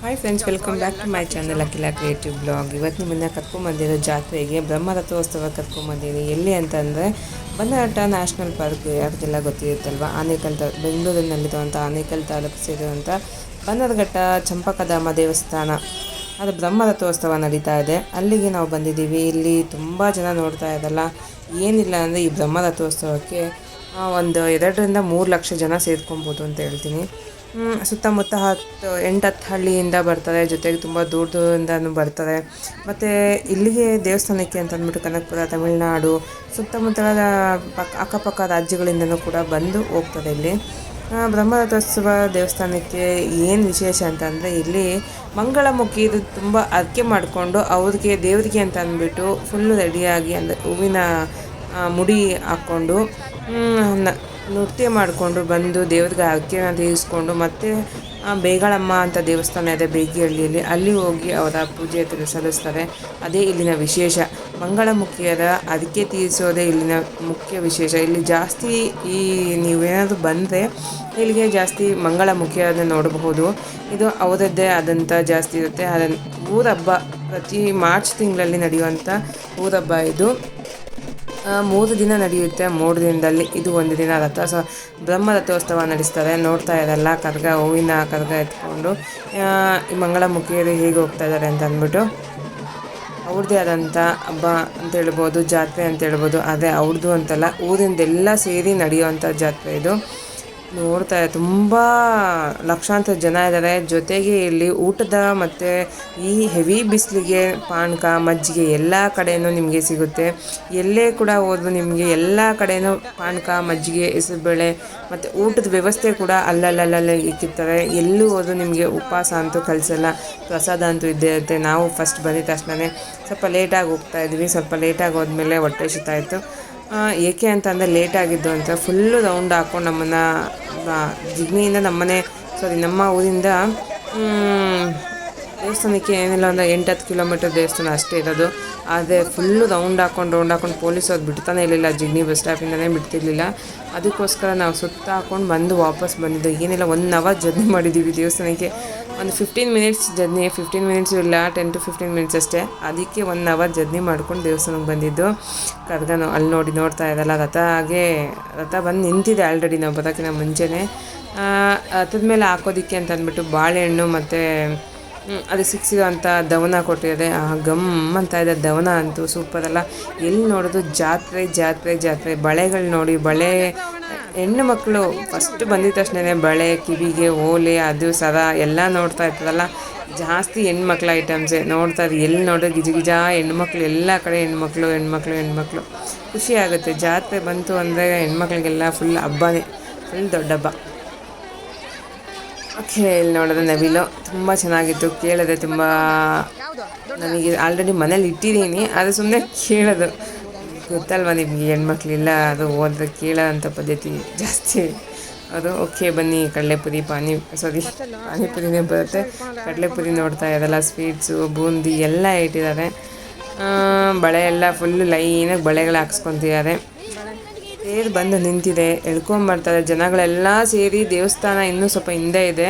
Hi friends welcome back to my channel Akhila creative blog ಇವತ್ತು ನಿಮ್ಮನ್ನ ಕರ್ಕೊಂಬಂದಿರೋ ಜಾತ್ರೆಗೆ ಬ್ರಹ್ಮರಥೋತ್ಸವ ಕರ್ಕೊಂಬಂದಿದ್ದೀನಿ. ಎಲ್ಲಿ ಅಂತಂದರೆ ಬನ್ನಘಟ್ಟ ನ್ಯಾಷನಲ್ ಪಾರ್ಕ್ ಯಾರಿಗೆಲ್ಲ ಗೊತ್ತಿರುತ್ತಲ್ವ? ಆನೇಕಲ್ ತ ಬೆಂಗಳೂರಿನಲ್ಲಿರುವಂಥ ಆನೇಕಲ್ ತಾಲೂಕು ಸೇರಿರುವಂಥ ಬನ್ನರಘಟ್ಟ ಚಂಪಕಧಾಮ ದೇವಸ್ಥಾನ. ಅದು ಬ್ರಹ್ಮರಥೋತ್ಸವ ನಡೀತಾ ಇದೆ. ಅಲ್ಲಿಗೆ ನಾವು ಬಂದಿದ್ದೀವಿ. ಇಲ್ಲಿ ತುಂಬ ಜನ ನೋಡ್ತಾ ಇದ್ದಲ್ಲ. ಏನಿಲ್ಲ ಅಂದರೆ ಈ ಬ್ರಹ್ಮರಥೋತ್ಸವಕ್ಕೆ ಆ, ಒಂದು ಎರಡರಿಂದ ಮೂರು ಲಕ್ಷ ಜನ ಸೇರ್ಕೊಬೋದು ಅಂತ ಹೇಳ್ತೀನಿ. ಸುತ್ತಮುತ್ತ ಹತ್ತು ಎಂಟು ಹತ್ತು ಹಳ್ಳಿಯಿಂದ ಬರ್ತಾರೆ ಜೊತೆಗೆ ತುಂಬ ದೂರ ದೂರದಿಂದನೂ ಬರ್ತಾರೆ ಮತ್ತು ಇಲ್ಲಿಗೆ ದೇವಸ್ಥಾನಕ್ಕೆ ಅಂತ ಅಂದ್ಬಿಟ್ಟು ಕನಕಪುರ, ತಮಿಳುನಾಡು, ಸುತ್ತಮುತ್ತಲ ಪಕ್ಕ ಅಕ್ಕಪಕ್ಕ ರಾಜ್ಯಗಳಿಂದನೂ ಕೂಡ ಬಂದು ಹೋಗ್ತಾರೆ ಇಲ್ಲಿ. ಬ್ರಹ್ಮರಥೋತ್ಸವ ದೇವಸ್ಥಾನಕ್ಕೆ ಏನು ವಿಶೇಷ ಅಂತಂದರೆ ಇಲ್ಲಿ ಮಂಗಳಮುಖಿ ಇದು ತುಂಬ ಅರ್ಕೆ ಮಾಡಿಕೊಂಡು ಅವ್ರಿಗೆ ದೇವರಿಗೆ ಅಂತ ಅಂದ್ಬಿಟ್ಟು ಫುಲ್ಲು ರೆಡಿಯಾಗಿ ಅಂದರೆ ಹೂವಿನ ಮುಡಿ ಹಾಕ್ಕೊಂಡು ನೃತ್ಯ ಮಾಡಿಕೊಂಡು ಬಂದು ದೇವ್ರಿಗೆ ಅಕ್ಕಿನ ತೀರಿಸ್ಕೊಂಡು ಮತ್ತೆ ಬೇಗಳಮ್ಮ ಅಂತ ದೇವಸ್ಥಾನ ಇದೆ ಬೇಗಿಹಳ್ಳಿಯಲ್ಲಿ, ಅಲ್ಲಿ ಹೋಗಿ ಅವರ ಪೂಜೆ ಸಲ್ಲಿಸ್ತಾರೆ. ಅದೇ ಇಲ್ಲಿನ ವಿಶೇಷ. ಮಂಗಳಮುಖಿಯರ ಅದಕ್ಕೆ ತೀರಿಸೋದೇ ಇಲ್ಲಿನ ಮುಖ್ಯ ವಿಶೇಷ. ಇಲ್ಲಿ ಜಾಸ್ತಿ ಈ ನೀವೇನಾದರೂ ಬಂದರೆ ಇಲ್ಲಿಗೆ ಜಾಸ್ತಿ ಮಂಗಳಮುಖಿಯರನ್ನು ನೋಡಬಹುದು. ಇದು ಅವರದ್ದೇ ಆದಂಥ ಜಾಸ್ತಿ ಇರುತ್ತೆ. ಅದನ್ನು ಊರಬ್ಬ ಪ್ರತಿ ಮಾರ್ಚ್ ತಿಂಗಳಲ್ಲಿ ನಡೆಯುವಂಥ ಊರಬ್ಬ ಇದು. ಮೂರು ದಿನ ನಡೆಯುತ್ತೆ. ಮೂರು ದಿನದಲ್ಲಿ ಇದು ಒಂದು ದಿನ ರಥ. ಸೊ ಬ್ರಹ್ಮ ರಥೋತ್ಸವ ನಡೆಸ್ತಾರೆ. ನೋಡ್ತಾ ಇರಲ್ಲ. ಕರ್ಗ ಹೂವಿನ ಕರ್ಗ ಎತ್ಕೊಂಡು ಈ ಮಂಗಳಮುಖಿಯರು ಹೇಗೆ ಹೋಗ್ತಾ ಇದ್ದಾರೆ ಅಂತ ಅಂದ್ಬಿಟ್ಟು. ಅವ್ರದ್ದೇ ಆದಂಥ ಹಬ್ಬ ಅಂತ ಹೇಳ್ಬೋದು, ಜಾತ್ರೆ ಅಂತ ಹೇಳ್ಬೋದು. ಅದೇ ಅವ್ರದ್ದು ಅಂತಲ್ಲ, ಊರಿಂದೆಲ್ಲ ಸೇರಿ ನಡೆಯುವಂಥ ಜಾತ್ರೆ ಇದು. ನೋಡ್ತಾ ತುಂಬ ಲಕ್ಷಾಂತರ ಜನ ಇದ್ದಾರೆ. ಜೊತೆಗೆ ಇಲ್ಲಿ ಊಟದ ಮತ್ತು ಈ ಹೆವಿ ಬಿಸಿಲಿಗೆ ಪಾನಕ ಮಜ್ಜಿಗೆ ಎಲ್ಲ ಕಡೆಯೂ ನಿಮಗೆ ಸಿಗುತ್ತೆ. ಎಲ್ಲೇ ಕೂಡ ಹೋದ್ರು ನಿಮಗೆ ಎಲ್ಲ ಕಡೆಯೂ ಪಾನಕ ಮಜ್ಜಿಗೆ ಹೆಸರುಬೇಳೆ ಮತ್ತು ಊಟದ ವ್ಯವಸ್ಥೆ ಕೂಡ ಅಲ್ಲಲ್ಲಲ್ಲೇ ಇಕ್ಕಿರ್ತಾರೆ. ಎಲ್ಲೂ ಹೋದ್ರು ನಿಮಗೆ ಉಪವಾಸ ಅಂತೂ ಕಲಿಸಲ್ಲ. ಪ್ರಸಾದ ಅಂತೂ ಇದ್ದೇ ಇರುತ್ತೆ. ನಾವು ಫಸ್ಟ್ ಬಂದಿದ ತಕ್ಷಣವೇ ಸ್ವಲ್ಪ ಲೇಟಾಗಿ ಹೋಗ್ತಾ ಇದ್ವಿ. ಸ್ವಲ್ಪ ಲೇಟಾಗಿ ಹೋದ್ಮೇಲೆ ಹೊಟ್ಟೆ ಶೀತ ಇತ್ತು. ಆ, ಏಕೆ ಅಂತಂದರೆ ಲೇಟ್ ಆಗಿದ್ದು ಅಂತ ಫುಲ್ಲು ರೌಂಡ್ ಹಾಕೊಂಡು ನಮ್ಮನ್ನು ಜಿಗ್ನಿಯಿಂದ ನಮ್ಮನೆ ಸಾರಿ ನಮ್ಮ ಊರಿಂದ ದೇವಸ್ಥಾನಕ್ಕೆ ಏನಿಲ್ಲ ಅಂದರೆ ಎಂಟು ಹತ್ತು ಕಿಲೋಮೀಟರ್ ದೇವಸ್ಥಾನ ಅಷ್ಟೇ ಇರೋದು. ಆದರೆ ಫುಲ್ಲು ರೌಂಡ್ ಹಾಕೊಂಡು ರೌಂಡ್ ಹಾಕೊಂಡು ಪೊಲೀಸ್ ಪೊಲೀಸವ್ರು ಬಿಡ್ತಾನೆ ಇರಲಿಲ್ಲ ಜಿಗ್ನಿ ಬಸ್ ಸ್ಟಾಪಿಂದನೇ ಬಿಡ್ತಿರ್ಲಿಲ್ಲ. ಅದಕ್ಕೋಸ್ಕರ ನಾವು ಸುತ್ತ ಹಾಕೊಂಡು ಬಂದು ವಾಪಸ್ ಬಂದಿದ್ದೆ. ಏನಿಲ್ಲ ಒನ್ ಅವರ್ ಜರ್ನಿ ಮಾಡಿದ್ದೀವಿ ದೇವಸ್ಥಾನಕ್ಕೆ. ಒಂದು fifteen minutes journey fifteen minutes ಇಲ್ಲ ಟೆನ್ ಟು ಫಿಫ್ಟೀನ್ ಮಿನಿಟ್ಸ್ ಅಷ್ಟೇ. ಅದಕ್ಕೆ ಒನ್ ಅವರ್ ಜರ್ನಿ ಮಾಡ್ಕೊಂಡು ದೇವಸ್ಥಾನಕ್ಕೆ ಬಂದಿದ್ದು. ಕರ್ಗನು ಅಲ್ಲಿ ನೋಡಿ ನೋಡ್ತಾ ಇದ್ದಲ್ಲ ರಥ ಹಾಗೆ, ರಥ ಬಂದು ನಿಂತಿದೆ ಆಲ್ರೆಡಿ ನಾವು ಬರೋಕ್ಕಿಂತ ಮುಂಚೆನೇ. ರಥದ ಮೇಲೆ ಹಾಕೋದಿಕ್ಕೆ ಅಂತ ಅಂದ್ಬಿಟ್ಟು ಬಾಳೆಹಣ್ಣು ಮತ್ತು ಅದು ಸಿಕ್ಸಿರೋಂಥ ದವನ ಕೊಟ್ಟಿದೆ ಆ, ಗಮ್ ಅಂತ ಇದೆ, ದವನ ಅಂತೂ ಸೂಪರ್ ಅಲ್ಲ. ಎಲ್ಲಿ ನೋಡೋದು? ಜಾತ್ರೆ ಜಾತ್ರೆ ಜಾತ್ರೆ. ಬಳೆಗಳು ನೋಡಿ, ಬಳೆ, ಹೆಣ್ಣು ಮಕ್ಕಳು ಫಸ್ಟ್ ಬಂದಿದ ತಕ್ಷಣ ಬಳೆ, ಕಿವಿಗೆ ಓಲೆ, ಅದು, ಸರ ಎಲ್ಲ ನೋಡ್ತಾ ಇರ್ತದಲ್ಲ. ಜಾಸ್ತಿ ಹೆಣ್ಮಕ್ಳ ಐಟಮ್ಸೇ ನೋಡ್ತಾರೆ ಎಲ್ಲಿ ನೋಡೋ ಗಿಜ ಗಿಜ ಹೆಣ್ಮಕ್ಳು ಎಲ್ಲ ಕಡೆ ಹೆಣ್ಮಕ್ಳು ಹೆಣ್ಮಕ್ಳು ಹೆಣ್ಮಕ್ಳು ಖುಷಿ ಆಗುತ್ತೆ. ಜಾತ್ರೆ ಬಂತು ಅಂದರೆ ಹೆಣ್ಮಕ್ಳಿಗೆಲ್ಲ ಫುಲ್ ಹಬ್ಬನೇ ಫುಲ್ ದೊಡ್ಡ ಹಬ್ಬ. ಓಕೆ, ಇಲ್ಲಿ ನೋಡೋದು ನವಿಲು ತುಂಬ ಚೆನ್ನಾಗಿತ್ತು ಕೇಳಿದೆ ತುಂಬ ನನಗೆ ಆಲ್ರೆಡಿ ಮನೇಲಿ ಇಟ್ಟಿದ್ದೀನಿ ಅದು ಸುಮ್ಮನೆ ಕೇಳೋದು. ಗೊತ್ತಲ್ವ ನಿಮಗೆ ಹೆಣ್ಮಕ್ಳಿಲ್ಲ, ಅದು ಓದಿದ್ರೆ ಕೇಳೋಂಥ ಪದ್ಧತಿ ಜಾಸ್ತಿ. ಅದು ಓಕೆ, ಬನ್ನಿ, ಕಡಲೆಪುರಿ, ಪಾನಿ ಸಾರಿ ಪಾನಿಪುರಿನೇ ಬರುತ್ತೆ. ಕಡಲೆಪುರಿ ನೋಡ್ತಾ ಇದೆಲ್ಲ ಸ್ವೀಟ್ಸು ಬೂಂದಿ, ಎಲ್ಲ ಇಟ್ಟಿದ್ದಾರೆ. ಬಳೆ ಎಲ್ಲ ಫುಲ್ಲು ಲೈನಾಗಿ ಬಳೆಗಳು ಹಾಕ್ಸ್ಕೊತಿದ್ದಾರೆ. ತೇರು ಬಂದು ನಿಂತಿದೆ ಎಳ್ಕೊಂಬರ್ತಾರೆ ಜನಗಳೆಲ್ಲ ಸೇರಿ ದೇವಸ್ಥಾನ ಇನ್ನೂ ಸ್ವಲ್ಪ ಹಿಂದೆ ಇದೆ.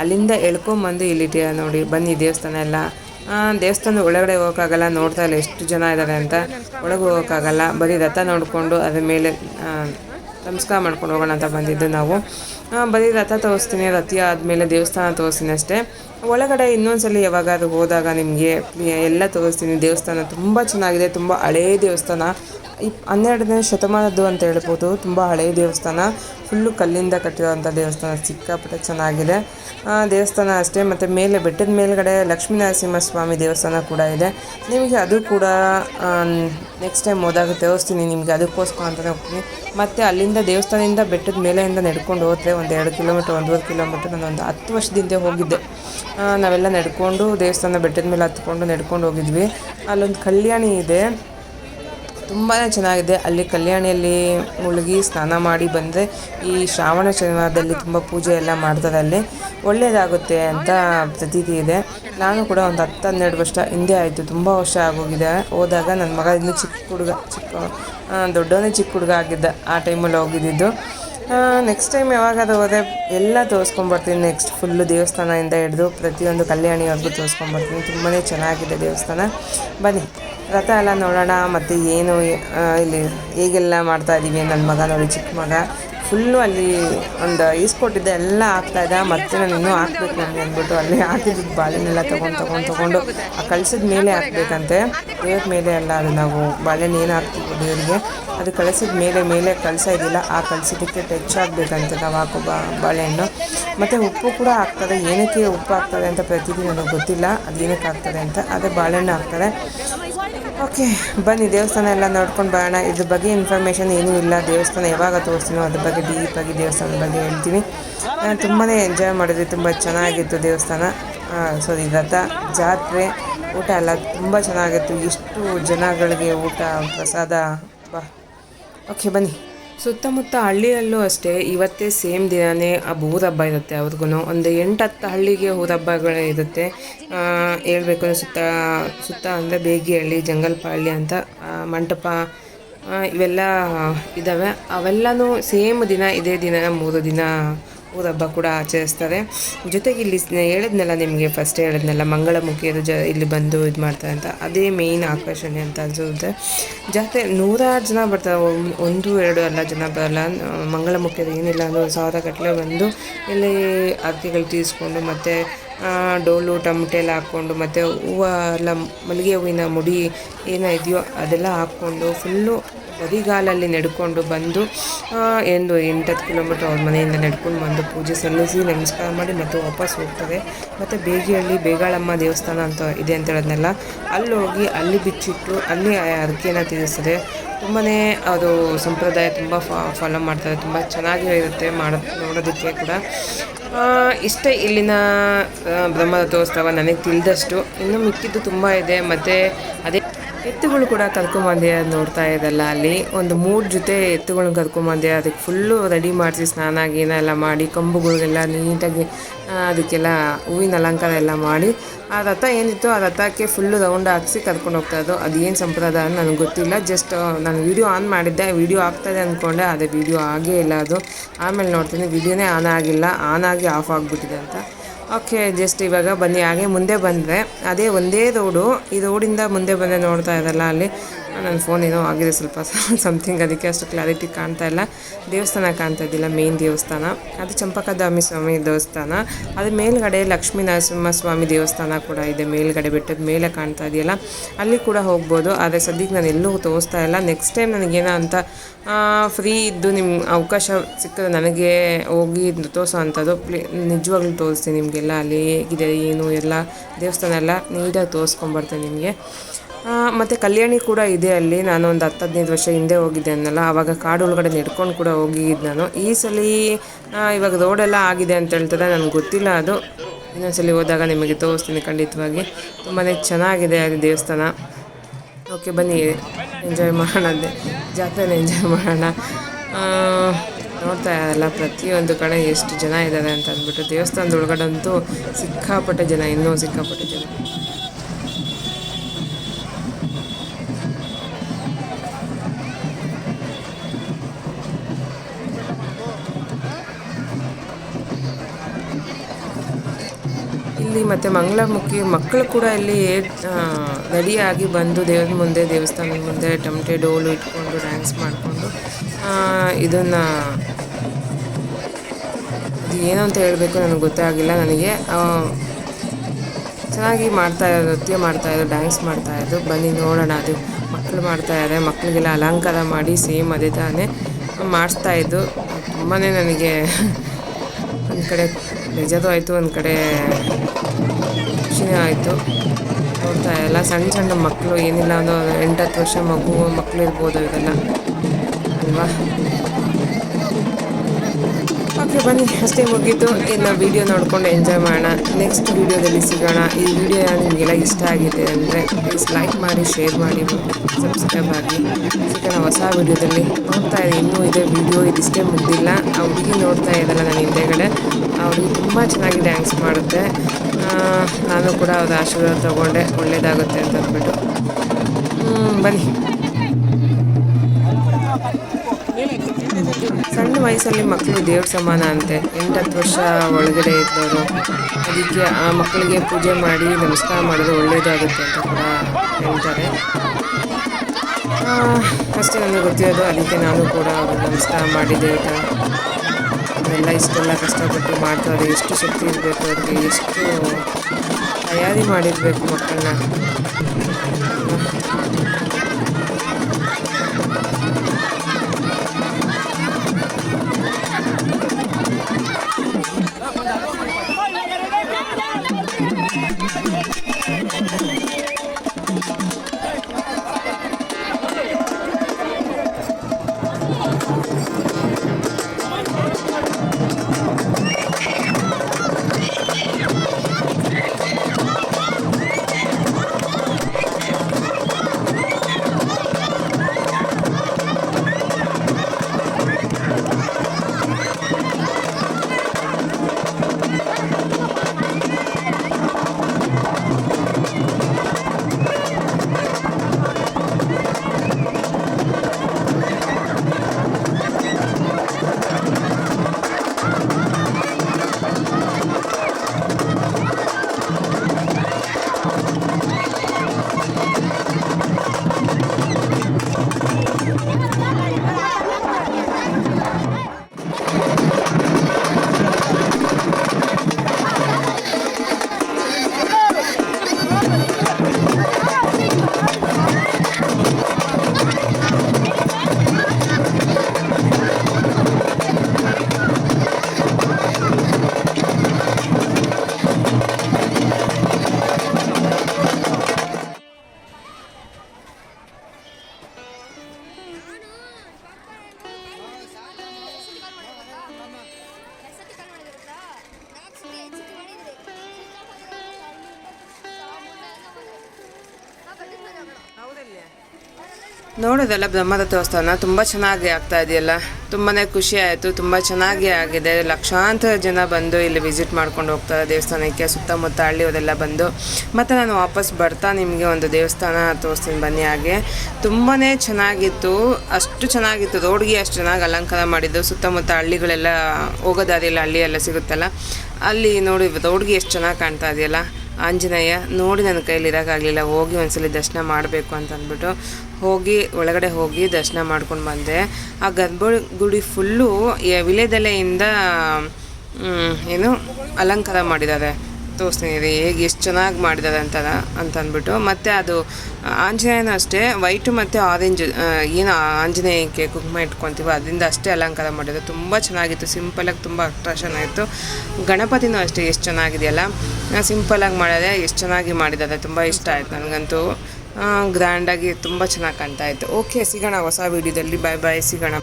ಅಲ್ಲಿಂದ ಎಳ್ಕೊಂಬಂದು ಇಲ್ಲಿಟ್ಟಿದ್ದಾರೆ ನೋಡಿ, ಬನ್ನಿ ದೇವಸ್ಥಾನ ಎಲ್ಲ. ದೇವಸ್ಥಾನದ ಒಳಗಡೆ ಹೋಗೋಕ್ಕಾಗಲ್ಲ, ನೋಡ್ತಾ ಇಲ್ಲ ಎಷ್ಟು ಜನ ಇದ್ದಾರೆ ಅಂತ. ಒಳಗೆ ಹೋಗೋಕ್ಕಾಗಲ್ಲ. ಬರೀ ರಥ ನೋಡಿಕೊಂಡು ಅದ್ರ ಮೇಲೆ ನಮಸ್ಕಾರ ಮಾಡ್ಕೊಂಡು ಹೋಗೋಣ ಅಂತ ಬಂದಿದ್ದು ನಾವು. ಬರೀ ರಥ ತೋರಿಸ್ತೀನಿ, ರಥ ಆದಮೇಲೆ ದೇವಸ್ಥಾನ ತೋರಿಸ್ತೀನಿ ಅಷ್ಟೇ. ಒಳಗಡೆ ಇನ್ನೊಂದ್ಸಲಿ ಯಾವಾಗಾದ್ರೂ ಹೋದಾಗ ನಿಮಗೆ ಎಲ್ಲ ತೋರಿಸ್ತೀನಿ. ದೇವಸ್ಥಾನ ತುಂಬ ಚೆನ್ನಾಗಿದೆ, ತುಂಬ ಹಳೇ ದೇವಸ್ಥಾನ. ಇಪ್ ಹನ್ನೆರಡನೇ ಶತಮಾನದ್ದು ಅಂತ ಹೇಳ್ಬೋದು. ತುಂಬ ಹಳೆಯ ದೇವಸ್ಥಾನ. ಫುಲ್ಲು ಕಲ್ಲಿಂದ ಕಟ್ಟಿರುವಂಥ ದೇವಸ್ಥಾನ. ಸಿಕ್ಕಾಪಟ್ಟೆ ಚೆನ್ನಾಗಿದೆ. ದೇವಸ್ಥಾನ ಅಷ್ಟೇ. ಮತ್ತು ಮೇಲೆ, ಬೆಟ್ಟದ ಮೇಲ್ಗಡೆ ಲಕ್ಷ್ಮೀ ನರಸಿಂಹಸ್ವಾಮಿ ದೇವಸ್ಥಾನ ಕೂಡ ಇದೆ. ನಿಮಗೆ ಅದು ಕೂಡ ನೆಕ್ಸ್ಟ್ ಟೈಮ್ ಹೋದಾಗ ತೋರಿಸ್ತೀನಿ. ನಿಮಗೆ ಅದಕ್ಕೋಸ್ಕರ ಅಂತಲೇ ಹೋಗ್ತೀನಿ. ಮತ್ತು ಅಲ್ಲಿಂದ ದೇವಸ್ಥಾನದಿಂದ ಬೆಟ್ಟದ ಮೇಲೆಯಿಂದ ನಡ್ಕೊಂಡು ಹೋದರೆ ಒಂದು ಎರಡು ಕಿಲೋಮೀಟ್ರ್, ಒಂದೂವರೆ ಕಿಲೋಮೀಟ್ರ್ ನಾನು ಒಂದು ಹತ್ತು ವರ್ಷದಿಂದ ಹೋಗಿದ್ದೆ. ನಾವೆಲ್ಲ ನಡ್ಕೊಂಡು ದೇವಸ್ಥಾನ ಬೆಟ್ಟದ ಮೇಲೆ ಹತ್ಕೊಂಡು ನಡ್ಕೊಂಡು ಹೋಗಿದ್ವಿ. ಅಲ್ಲೊಂದು ಕಲ್ಯಾಣಿ ಇದೆ. ತುಂಬಾ ಚೆನ್ನಾಗಿದೆ. ಅಲ್ಲಿ ಕಲ್ಯಾಣಿಯಲ್ಲಿ ಮುಳುಗಿ ಸ್ನಾನ ಮಾಡಿ ಬಂದರೆ ಈ ಶ್ರಾವಣ ಶನಿವಾರದಲ್ಲಿ ತುಂಬ ಪೂಜೆ ಎಲ್ಲ ಮಾಡ್ತಾರೆ ಅಲ್ಲಿ. ಒಳ್ಳೆಯದಾಗುತ್ತೆ ಅಂತ ಪ್ರತೀತಿ ಇದೆ. ನಾನು ಕೂಡ ಒಂದು ಹತ್ತು ಹನ್ನೆರಡು ವರ್ಷ ಹಿಂದೆ ಆಯಿತು. ತುಂಬ ವರ್ಷ ಆಗೋಗಿದೆ. ಹೋದಾಗ ನನ್ನ ಮಗ ಇನ್ನೂ ಚಿಕ್ಕ ಹುಡುಗ, ಚಿಕ್ಕ ದೊಡ್ಡವನೇ ಚಿಕ್ಕ ಹುಡುಗ ಆಗಿದ್ದ. ಆ ಟೈಮಲ್ಲಿ ಹೋಗಿದ್ದಿದ್ದು ನೆಕ್ಸ್ಟ್ ಟೈಮ್ ಯಾವಾಗಾದ್ರೂ ಹೋದೆ ಎಲ್ಲ ತೋರಿಸ್ಕೊಂಬರ್ತೀನಿ ನೆಕ್ಸ್ಟ್ ಫುಲ್ಲು ದೇವಸ್ಥಾನದಿಂದ ಹಿಡಿದು ಪ್ರತಿಯೊಂದು ಕಲ್ಯಾಣಿವರೆಗೂ ತೋರಿಸ್ಕೊಂಬರ್ತೀನಿ ತುಂಬಾ ಚೆನ್ನಾಗಿದೆ ದೇವಸ್ಥಾನ. ಬನ್ನಿ, ರಥ ಎಲ್ಲ ನೋಡೋಣ. ಮತ್ತು ಏನು ಇಲ್ಲಿ ಹೇಗೆಲ್ಲ ಮಾಡ್ತಾ ಇದ್ದೀವಿ ನನ್ನ ಮಗ ನೋಡಿ, ಚಿಕ್ಕ ಮಗ. ಫುಲ್ಲು ಅಲ್ಲಿ ಒಂದು ಈಸ್ಕೊಟ್ಟಿದ್ದೆ ಎಲ್ಲ ಹಾಕ್ತಾ ಇದ್ದ ಮತ್ತೆ ನಾನು ಇನ್ನೂ ಹಾಕ್ಬೇಕು ನನಗೆ ಅಂದ್ಬಿಟ್ಟು ಅಲ್ಲಿ ಹಾಕಿದ್ದು ಬಾಳೆನೆಲ್ಲ ತೊಗೊಂಡು ತೊಗೊಂಡು ತೊಗೊಂಡು ಆ ಕಳ್ಸಿದ ಮೇಲೆ ಹಾಕ್ಬೇಕಂತೆ. ದೇವ್ರ ಮೇಲೆ ಅಲ್ಲ ಅದು ನಾವು ಬಾಳೆಹಣ್ಣು ಏನು ಹಾಕ್ತೀವಿ ದೇವರಿಗೆ, ಅದು ಕಳಿಸಿದ ಮೇಲೆ ಮೇಲೆ ಕಳಿಸ ಇದಿಲ್ಲ. ಆ ಕಳಿಸಿದ್ದಕ್ಕೆ ಟಚ್ ಆಗಬೇಕಂತೆ ನಾವು ಹಾಕೋ ಬಾ ಬಾಳೆಹಣ್ಣು. ಮತ್ತು ಉಪ್ಪು ಕೂಡ ಹಾಕ್ತಾರೆ ಏನಕ್ಕೆ ಉಪ್ಪು ಹಾಕ್ತಾರೆ ಅಂತ ಪ್ರತಿದಿನ ನನಗೆ ಗೊತ್ತಿಲ್ಲ. ಅದು ಏನಕ್ಕೆ ಹಾಕ್ತಾರೆ ಅಂತ. ಅದೇ ಬಾಳೆಹಣ್ಣು ಹಾಕ್ತಾರೆ ಓಕೆ, ಬನ್ನಿ, ದೇವಸ್ಥಾನ ಎಲ್ಲ ನೋಡ್ಕೊಂಡು ಬರೋಣ. ಇದ್ರ ಬಗ್ಗೆ ಇನ್ಫಾರ್ಮೇಷನ್ ಏನೂ ಇಲ್ಲ. ದೇವಸ್ಥಾನ ಯಾವಾಗ ತೋರಿಸ್ತೀನೋ ಅದ್ರ ಬಗ್ಗೆ ಡೀಪಾಗಿ ದೇವಸ್ಥಾನದ ಬಗ್ಗೆ ಹೇಳ್ತೀನಿ. ನಾನು ತುಂಬಾ ಎಂಜಾಯ್ ಮಾಡಿದ್ವಿ. ತುಂಬ ಚೆನ್ನಾಗಿತ್ತು ದೇವಸ್ಥಾನ. ಸಾರಿ ರಥ ಜಾತ್ರೆ, ಊಟ ಎಲ್ಲ ತುಂಬ ಚೆನ್ನಾಗಿತ್ತು. ಇಷ್ಟು ಜನಗಳಿಗೆ ಊಟ, ಪ್ರಸಾದ, ಬಾ. ಓಕೆ, ಬನ್ನಿ. ಸುತ್ತಮುತ್ತ ಹಳ್ಳಿಯಲ್ಲೂ ಅಷ್ಟೇ, ಇವತ್ತೇ ಸೇಮ್ ದಿನವೇ ಆ ಊರ ಇರುತ್ತೆ. ಅವ್ರಿಗೂ ಒಂದು ಎಂಟು ಹತ್ತು ಹಳ್ಳಿಗೆ ಊರ ಹಬ್ಬಗಳೇ ಇರುತ್ತೆ ಹೇಳ್ಬೇಕು ಅಂದರೆ ಸುತ್ತ ಸುತ್ತ ಅಂದರೆ ಬೇಗಿಹಳ್ಳಿ ಜಂಗಲ್ಪಹಳ್ಳಿ ಅಂತ ಮಂಟಪ ಇವೆಲ್ಲ ಇದ್ದಾವೆ ಅವೆಲ್ಲನೂ ಸೇಮ್ ದಿನ, ಇದೇ ದಿನ ಮೂರು ದಿನ ಊರ ಹಬ್ಬ ಕೂಡ ಆಚರಿಸ್ತಾರೆ. ಜೊತೆಗೆ ಇಲ್ಲಿ ಹೇಳಿದ್ನಲ್ಲ ನಿಮಗೆ ಫಸ್ಟ್ ಹೇಳಿದ್ನಲ್ಲ, ಮಂಗಳಮುಖಿಯರು ಜ, ಇಲ್ಲಿ ಬಂದು ಇದು ಮಾಡ್ತಾರೆ ಅಂತ. ಅದೇ ಮೇಯ್ನ್ ಆಕರ್ಷಣೆ ಅಂತ ಅನ್ಸುತ್ತೆ. ಜಾತ್ರೆ ನೂರಾರು ಜನ ಬರ್ತಾರೆ. ಒಂದ್- ಒಂದು, ಎರಡು ಅಲ್ಲ ಜನ ಬರಲ್ಲ. ಮಂಗಳ ಮಂಗಳಮುಖಿಯರು ಏನಿಲ್ಲ ಅಂದರೆ ಸಾವಿರ ಗಟ್ಟಲೆ ಬಂದು ಇಲ್ಲಿ ಅರ್ಕೆಗಳು ತೀರಿಸ್ಕೊಂಡು ಮತ್ತು ಡೋಲು, ಟಮಟೆ ಎಲ್ಲ ಹಾಕ್ಕೊಂಡು ಮತ್ತು ಹೂವು ಎಲ್ಲ ಮಲ್ಲಿಗೆ ಹೂವಿನ ಮುಡಿ ಏನೋ ಇದೆಯೋ ಅದೆಲ್ಲ ಹಾಕ್ಕೊಂಡು ಫುಲ್ಲು ಬರಿಗಾಲಲ್ಲಿ ನಡ್ಕೊಂಡು ಬಂದು ಎಂದು ಎಂಟತ್ತು ಕಿಲೋಮೀಟ್ರ್ ಅವ್ರ ಮನೆಯಿಂದ ನಡ್ಕೊಂಡು ಬಂದು ಪೂಜೆ ಸಲ್ಲಿಸಿ ನಮಸ್ಕಾರ ಮಾಡಿ ಮತ್ತೆ ವಾಪಸ್ ಹೋಗ್ತಾರೆ ಮತ್ತು ಬೇಗಿಹಳ್ಳಿ ಬೇಗಾಳಮ್ಮ ದೇವಸ್ಥಾನ ಅಂತ ಇದೆ ಅಂತ ಹೇಳಿದ್ನಲ್ಲ ಅಲ್ಲಿ ಹೋಗಿ ಅಲ್ಲಿ ಬಿಚ್ಚಿಟ್ಟು ಅಲ್ಲಿ ಅರ್ಕೆನ ತೀರಿಸ್ತಾರೆ ತುಂಬಾ ಅದು ಸಂಪ್ರದಾಯ ತುಂಬ ಫಾಲೋ ಮಾಡ್ತಾರೆ, ತುಂಬ ಚೆನ್ನಾಗಿ ಇರುತ್ತೆ ಮಾಡೋ, ನೋಡೋದಕ್ಕೆ ಕೂಡ. ಇಷ್ಟೇ ಇಲ್ಲಿನ ಬ್ರಹ್ಮ ಬ್ರಹ್ಮರಥೋತ್ಸವ ನನಗೆ ತಿಳಿದಷ್ಟು. ಇನ್ನೂ ಮಿಕ್ಕಿದ್ದು ತುಂಬ ಇದೆ, ಮತ್ತು ಅದೇ ಎತ್ತುಗಳು ಕೂಡ ಕರ್ಕೊಂಬಂದೆ ಅದು ನೋಡ್ತಾ ಇದ್ದಲ್ಲ ಅಲ್ಲಿ. ಒಂದು ಮೂರು ಜೊತೆ ಎತ್ತುಗಳನ್ನ ಕರ್ಕೊಂಬಂದೆ. ಅದಕ್ಕೆ ಫುಲ್ಲು ರೆಡಿ ಮಾಡಿಸಿ ಸ್ನಾನ ಗೀನ ಎಲ್ಲ ಮಾಡಿ, ಕಂಬುಗಳಿಗೆಲ್ಲ ನೀಟಾಗಿ ಅದಕ್ಕೆಲ್ಲ ಹೂವಿನ ಅಲಂಕಾರ ಎಲ್ಲ ಮಾಡಿ. ಆ ರಥ ಏನಿತ್ತು ಆ ರಥಕ್ಕೆ ಫುಲ್ಲು ರೌಂಡ್ ಹಾಕ್ಸಿ ಕರ್ಕೊಂಡು ಹೋಗ್ತಾ ಇದ್ದು. ಅದು ಏನು ಸಂಪ್ರದಾಯ ನನಗೆ ಗೊತ್ತಿಲ್ಲ. ಜಸ್ಟ್ ನಾನು ವೀಡಿಯೋ ಆನ್ ಮಾಡಿದ್ದೆ. ವೀಡಿಯೋ ಆಗ್ತದೆ ಅಂದ್ಕೊಂಡೆ ಅದೇ ವೀಡಿಯೋ ಆಗೇ ಇಲ್ಲ ಅದು. ಆಮೇಲೆ ನೋಡ್ತೀನಿ. ವೀಡಿಯೋನೇ ಆನ್ ಆಗಿಲ್ಲ. ಆನ್ ಆಗಿ ಆಫ್ ಆಗಿಬಿಟ್ಟಿದೆ ಅಂತ. ಓಕೆ ಜಸ್ಟ್ ಇವಾಗ ಬನ್ನಿ, ಹಾಗೆ ಮುಂದೆ ಬಂದರೆ, ಅದೇ ಒಂದೇ ರೋಡು ಈ ರೋಡಿಂದ ಮುಂದೆ ಬಂದರೆ ನೋಡ್ತಾ ಇದ್ದಲ್ಲ ಅಲ್ಲಿ. ನನ್ನ ಫೋನ್ ಏನೋ ಆಗಿದೆ ಸ್ವಲ್ಪ ಸಮಥಿಂಗ್ ಅದಕ್ಕೆ ಅಷ್ಟು ಕ್ಲಾರಿಟಿ ಕಾಣ್ತಾ ಇಲ್ಲ. ದೇವಸ್ಥಾನ ಕಾಣ್ತಾ ಇದ್ದಿಲ್ಲ ಮೇನ್ ದೇವಸ್ಥಾನ. ಅದು ಚಂಪಕಧಾಮಿ ಸ್ವಾಮಿ ದೇವಸ್ಥಾನ. ಅದು ಮೇಲ್ಗಡೆ ಲಕ್ಷ್ಮೀ ನರಸಿಂಹ ಸ್ವಾಮಿ ದೇವಸ್ಥಾನ ಕೂಡ ಇದೆ, ಮೇಲ್ಗಡೆ ಬೆಟ್ಟದ ಮೇಲೆ ಕಾಣ್ತಾ ಇದೆಯಲ್ಲ, ಅಲ್ಲಿ ಕೂಡ ಹೋಗ್ಬೋದು. ಆದರೆ ಸದ್ಯಕ್ಕೆ ನಾನು ಎಲ್ಲೂ ತೋರಿಸ್ತಾ ಇಲ್ಲ. ನೆಕ್ಸ್ಟ್ ಟೈಮ್ ನನಗೇನೋ ಅಂತ ಫ್ರೀ ಇದ್ದು ನಿಮ್ಮ ಅವಕಾಶ ಸಿಕ್ಕಿದ್ರೆ ನನಗೆ ಹೋಗಿ ತೋರಿಸೋ ಅಂಥದ್ದು, ಪ್ಲೇ, ನಿಜವಾಗ್ಲೂ ತೋರಿಸ್ತೀನಿ ನಿಮಗೆಲ್ಲ. ಅಲ್ಲಿ ಹೇಗಿದೆ, ಏನು, ಎಲ್ಲ ದೇವಸ್ಥಾನ ಎಲ್ಲ ನೀಟಾಗಿ ತೋರಿಸ್ಕೊಂಬರ್ತೇನೆ ನಿಮಗೆ. ಮತ್ತು ಕಲ್ಯಾಣಿ ಕೂಡ ಇದೆ ಅಲ್ಲಿ. ನಾನು ಒಂದು ಹತ್ತು, ಹದಿನೈದು ವರ್ಷ ಹಿಂದೆ ಹೋಗಿದ್ದೆ ಅನ್ನಲ್ಲ. ಆವಾಗ ಕಾಡು ಒಳಗಡೆ ನೆಡ್ಕೊಂಡು ಕೂಡ ಹೋಗಿದ್ದು ನಾನು. ಈ ಸಲ ಇವಾಗ ರೋಡೆಲ್ಲ ಆಗಿದೆ ಅಂತ ಹೇಳ್ತಾರೆ ನನಗೆ ಗೊತ್ತಿಲ್ಲ ಅದು. ಇನ್ನೊಂದ್ಸಲಿ ಹೋದಾಗ ನಿಮಗೆ ತೋರಿಸ್ತೀನಿ ಖಂಡಿತವಾಗಿ. ತುಂಬಾ ಚೆನ್ನಾಗಿದೆ ಅದು ದೇವಸ್ಥಾನ. ಓಕೆ ಬನ್ನಿ. ಎಂಜಾಯ್ ಮಾಡೋಣ. ಅದೇ ಜಾತ್ರೆನ ಎಂಜಾಯ್ ಮಾಡೋಣ. ನೋಡ್ತಾ ಇರಲ್ಲ, ಪ್ರತಿಯೊಂದು ಕಡೆ ಎಷ್ಟು ಜನ ಇದ್ದಾರೆ ಅಂತ ಅಂದ್ಬಿಟ್ಟು ದೇವಸ್ಥಾನದ ಒಳಗಡೆ ಅಂತೂ ಸಿಕ್ಕಾಪಟ್ಟೆ ಜನ, ಇನ್ನೂ ಸಿಕ್ಕಾಪಟ್ಟೆ ಜನ. ಇಲ್ಲಿ ಮತ್ತು ಮಂಗಳಮುಖಿ ಮಕ್ಕಳು ಕೂಡ ಇಲ್ಲಿ ರೆಡಿಯಾಗಿ ಬಂದು ದೇವ್ರ ಮುಂದೆ, ದೇವಸ್ಥಾನದ ಮುಂದೆ ಟಮಟೆ ಡೋಲು ಇಟ್ಕೊಂಡು ಡ್ಯಾನ್ಸ್ ಮಾಡಿಕೊಂಡು ಇದನ್ನು ಇದು ಏನು ಅಂತ ಹೇಳಬೇಕು ನನಗೆ ಗೊತ್ತಾಗಿಲ್ಲ ನನಗೆ. ಚೆನ್ನಾಗಿ ಮಾಡ್ತಾ ಇರೋದು, ನೃತ್ಯ ಮಾಡ್ತಾ ಇದ್ರು ಡ್ಯಾನ್ಸ್ ಮಾಡ್ತಾ ಬನ್ನಿ ನೋಡೋಣ ಅದು. ಮಕ್ಕಳು ಮಾಡ್ತಾ ಇದ್ದಾರೆ ಮಕ್ಕಳಿಗೆಲ್ಲ ಅಲಂಕಾರ ಮಾಡಿ ಸೇಮ್ ಅದೇ ತಾನೇ ಮಾಡಿಸ್ತಾ ಇದ್ದು. ತುಂಬಾ ನನಗೆ ಒಂದು ಕಡೆ ಬೇಜಾರು ಆಯಿತು ಒಂದು ಕಡೆ ಖುಷಿನೇ ಆಯಿತು. ನೋಡ್ತಾ ಎಲ್ಲ ಸಣ್ಣ ಸಣ್ಣ ಮಕ್ಕಳು ಏನಿಲ್ಲ, ಒಂದು ಎಂಟತ್ತು ವರ್ಷ ಮಗು ಮಕ್ಕಳು ಇರ್ಬೋದು ಇದೆಲ್ಲ ಅಲ್ವಾ? ಓಕೆ ಬನ್ನಿ, ಅಷ್ಟೇ ಮುಗೀತು. ಇನ್ನು ವೀಡಿಯೋ ನೋಡ್ಕೊಂಡು ಎಂಜಾಯ್ ಮಾಡೋಣ. ನೆಕ್ಸ್ಟ್ ವೀಡಿಯೋದಲ್ಲಿ ಸಿಗೋಣ. ಈ ವಿಡಿಯೋ ನಿಮಗೆಲ್ಲ ಇಷ್ಟ ಆಗಿದೆ ಅಂದರೆ ಪ್ಲೀಸ್ ಲೈಕ್ ಮಾಡಿ ಶೇರ್ ಮಾಡಿ ಸಬ್ಸ್ಕ್ರೈಬ್ ಆಗಿ ಸಿಗೋಣ ಹೊಸ ವೀಡಿಯೋದಲ್ಲಿ ನೋಡ್ತಾ ಇದೆ ಇನ್ನೂ ಇದೆ ವಿಡಿಯೋ ಇದಿಷ್ಟೇ ಮುಗ್ದಿಲ್ಲ. ಆ ಹುಡುಗಿ ನೋಡ್ತಾ ಇದ್ದಲ್ಲ ನನ್ನ ಹಿಂದೆಗಡೆ. ಹುಡುಗಿ ತುಂಬ ಚೆನ್ನಾಗಿ ಡ್ಯಾನ್ಸ್ ಮಾಡುತ್ತೆ. ನಾನು ಕೂಡ ಅವ್ರ ಆಶೀರ್ವಾದ ತೊಗೊಂಡೆ. ಒಳ್ಳೆಯದಾಗುತ್ತೆ ಅಂತ ಅಂದ್ಬಿಟ್ಟು. ಬನ್ನಿ. ಸಣ್ಣ ವಯಸ್ಸಲ್ಲಿ ಮಕ್ಕಳು ದೇವ್ರ ಸಮಾನ ಅಂತೆ. ಎಂಟತ್ತು ವರ್ಷ ಒಳಗಡೆ ಇದ್ದವರು. ಅದಕ್ಕೆ ಆ ಮಕ್ಕಳಿಗೆ ಪೂಜೆ ಮಾಡಿ, ನಮಸ್ಕಾರ ಮಾಡೋದು ಒಳ್ಳೆಯದಾಗುತ್ತೆ ಅಂತ ಕೂಡ ಹೇಳ್ತಾರೆ. ಅಷ್ಟೇ ನನಗೆ ಗೊತ್ತಿರೋದು. ಅದಕ್ಕೆ ನಾನು ಕೂಡ ನಮಸ್ಕಾರ ಮಾಡಿದೆ ಈಗ ಅವರೆಲ್ಲ ಇಷ್ಟೆಲ್ಲ ಕಷ್ಟಪಟ್ಟು ಮಾಡ್ತಾರೆ. ಎಷ್ಟು ಶಕ್ತಿ ಇರಬೇಕು ಅವ್ರಿಗೆ? ಎಷ್ಟು ತಯಾರಿ ಮಾಡಿರಬೇಕು ಮಕ್ಕಳನ್ನ. ನೋಡೋದಲ್ಲ ದೇವಸ್ಥಾನ. ತುಂಬ ಚೆನ್ನಾಗಿ ಆಗ್ತಾ ಇದೆಯಲ್ಲ? ತುಂಬಾ ಖುಷಿ ಆಯಿತು. ತುಂಬ ಚೆನ್ನಾಗಿ ಆಗಿದೆ. ಲಕ್ಷಾಂತರ ಜನ ಬಂದು ಇಲ್ಲಿ ವಿಸಿಟ್ ಮಾಡ್ಕೊಂಡು ಹೋಗ್ತಾರೆ ದೇವಸ್ಥಾನಕ್ಕೆ. ಸುತ್ತಮುತ್ತ ಹಳ್ಳಿಯವರೆಲ್ಲ ಬಂದು. ಮತ್ತು ನಾನು ವಾಪಸ್ ಬರ್ತಾ ನಿಮಗೆ ಒಂದು ದೇವಸ್ಥಾನ ತೋರಿಸ್ತೀನಿ ಬನ್ನಿ ಹಾಗೆ. ತುಂಬಾ ಚೆನ್ನಾಗಿತ್ತು. ಅಷ್ಟು ಚೆನ್ನಾಗಿತ್ತು. ರೋಡ್ಗೆ ಅಷ್ಟು ಚೆನ್ನಾಗಿ ಅಲಂಕಾರ ಮಾಡಿದ್ದು. ಸುತ್ತಮುತ್ತ ಹಳ್ಳಿಗಳೆಲ್ಲ ಹೋಗೋದಾರಿಲ್ಲ ಹಳ್ಳಿ ಎಲ್ಲ ಸಿಗುತ್ತಲ್ಲ. ಅಲ್ಲಿ ನೋಡಿ, ರೋಡ್ಗೆ ಎಷ್ಟು ಚೆನ್ನಾಗಿ ಕಾಣ್ತಾ ಇದೆಯಲ್ಲ? ಆಂಜನೇಯ, ನೋಡಿ ನನ್ನ ಕೈಯಲ್ಲಿ ಇರೋಕ್ಕಾಗಲಿಲ್ಲ ಹೋಗಿ ಒಂದ್ಸಲಿ ದರ್ಶನ ಮಾಡಬೇಕು ಅಂತ ಅಂದ್ಬಿಟ್ಟು. ಹೋಗಿ ಒಳಗಡೆ ಹೋಗಿ ದರ್ಶನ ಮಾಡ್ಕೊಂಡು ಬಂದೆ. ಆ ಗರ್ಭ ಗುಡಿ ಫುಲ್ಲು ವಿಳೆದೆಲೆಯಿಂದ ಮ್, ಏನು ಅಲಂಕಾರ ಮಾಡಿದ್ದಾರೆ. ತೋರಿಸ್ತೀನಿ ರೀ ಹೇಗೆ ಎಷ್ಟು ಚೆನ್ನಾಗಿ ಮಾಡಿದ್ದಾರೆ ಅಂತ ಅಂತ ಅಂದ್ಬಿಟ್ಟು ಮತ್ತು ಅದು ಆಂಜನೇಯನ ಅಷ್ಟೇ ವೈಟು ಮತ್ತು ಆರೆಂಜ್ ಏನು ಆಂಜನೇಯಕ್ಕೆ ಕುಂಕುಮ ಇಟ್ಕೊತೀವೋ ಅದರಿಂದ ಅಷ್ಟೇ ಅಲಂಕಾರ ಮಾಡಿದ್ರು. ತುಂಬ ಚೆನ್ನಾಗಿತ್ತು ಸಿಂಪಲಾಗಿ ತುಂಬ ಅಟ್ರಾಕ್ಷನ್ ಆಯಿತು. ಗಣಪತಿನೂ ಅಷ್ಟೇ ಎಷ್ಟು ಚೆನ್ನಾಗಿದೆಯಲ್ಲ ಸಿಂಪಲಾಗಿ ಮಾಡಿದೆ ಎಷ್ಟು ಚೆನ್ನಾಗಿ ಮಾಡಿದ್ದಾರೆ ತುಂಬ ಇಷ್ಟ ಆಯಿತು ನನಗಂತೂ. ಗ್ರ್ಯಾಂಡಾಗಿ ತುಂಬ ಚೆನ್ನಾಗಿ ಕಾಣ್ತಾ ಇತ್ತು. ಓಕೆ ಸಿಗೋಣ ಹೊಸ ವೀಡಿಯೋದಲ್ಲಿ ಬಾಯ್ ಬಾಯ್ ಸಿಗೋಣ.